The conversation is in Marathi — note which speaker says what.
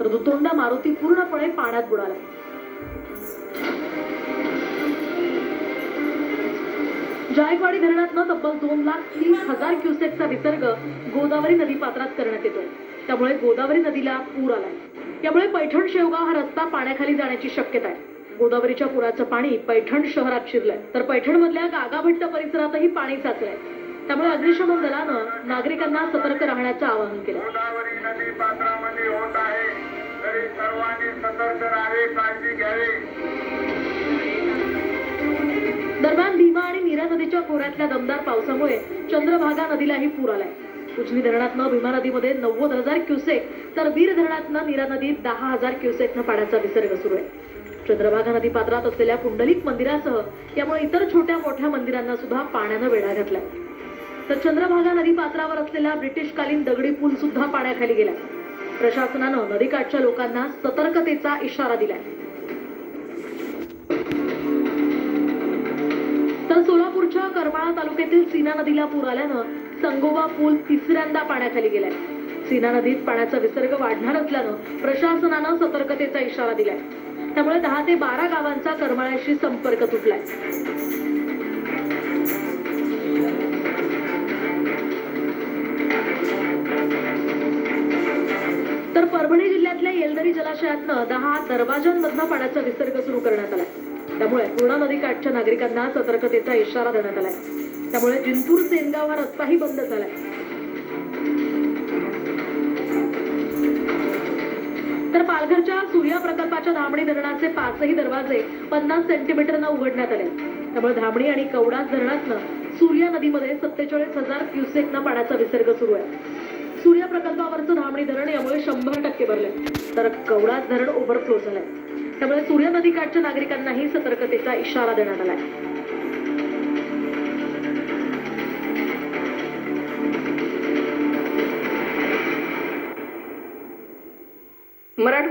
Speaker 1: तर दुतोंडा मारुती पूर्णपणे पाण्यात बुडाला जायकवाडी धरणातनं तब्बल दोन लाख तीस हजार क्युसेकचा विसर्ग गोदावरी नदी पात्रात करण्यात येतो त्यामुळे गोदावरी नदीला पूर आलाय. त्यामुळे पैठण शेवगाव हा रस्ता पाण्याखाली जाण्याची शक्यता आहे गोदावरीच्या पुराचं पाणी पैठण शहरात शिरलंय. तर पैठणमधल्या गागाभट्ट परिसरातही पाणी साचलंय. त्यामुळे अग्निशमन दलानं नागरिकांना सतर्क राहण्याचं आवाहन केलं
Speaker 2: सतर्क राहावे काळजी घ्यावी.
Speaker 1: दरम्यान भीमा आणि नीरा नदीच्या खोऱ्यातल्या दमदार पावसामुळे चंद्रभागा नदीलाही पूर आलाय. उजवी धरणातनं भीमा नदीमध्ये नव्वद हजार क्युसेक तर वीर धरणातनं नीरा नदीत दहा हजार क्युसेकनं पाण्याचा विसर्ग सुरू आहे. चंद्रभागा नदी पात्रात असलेल्या पुंडलिक मंदिरासह यामुळे इतर छोट्या मोठ्या मंदिरांना सुद्धा पाण्यानं वेढा घातलाय. तर चंद्रभागा नदी पात्रावर असलेला ब्रिटिशकालीन दगडी पूल सुद्धा पाण्याखाली गेला प्रशासनानं नदीकाठच्या लोकांना सतर्कतेचा इशारा दिलाय. तर सोलापूरच्या करमाळा तालुक्यातील सीना नदीला पूर आल्यानं संगोबा पूल तिसऱ्यांदा पाण्याखाली गेलाय. सीना नदीत पाण्याचा विसर्ग वाढणार असल्यानं प्रशासनानं सतर्कतेचा इशारा दिलाय. त्यामुळे दहा ते बारा गावांचा करमाळ्याशी संपर्क तुटलाय. तर परभणी जिल्ह्यातल्या येलदरी जलाशयातनं दहा दरवाजांमधला पाण्याचा विसर्ग सुरू करण्यात आलाय. त्यामुळे पूर्णा नदीकाठच्या नागरिकांना सतर्कतेचा इशारा देण्यात आलाय. त्यामुळे जिंतूर सेनगाव हा रस्ताही बंद झालाय. तर पालघरच्या सूर्या प्रकल्पाच्या धामणी धरणाचे पाचही दरवाजे पन्नास सेंटीमीटरनं उघडण्यात आले. त्यामुळे धामणी आणि कवडास धरणातनं सूर्या नदीमध्ये सत्तेचाळीस हजार क्युसेकनं पाण्याचा विसर्ग सुरू आहे. सूर्या प्रकल्पावरचं धामणी धरण यामुळे शंभर टक्के भरलंय तर कवडास धरण ओव्हरफ्लो झालंय. त्यामुळे सूर्य नदीकाठच्या नागरिकांनाही सतर्कतेचा इशारा देण्यात आलाय.
Speaker 3: मराठवाडा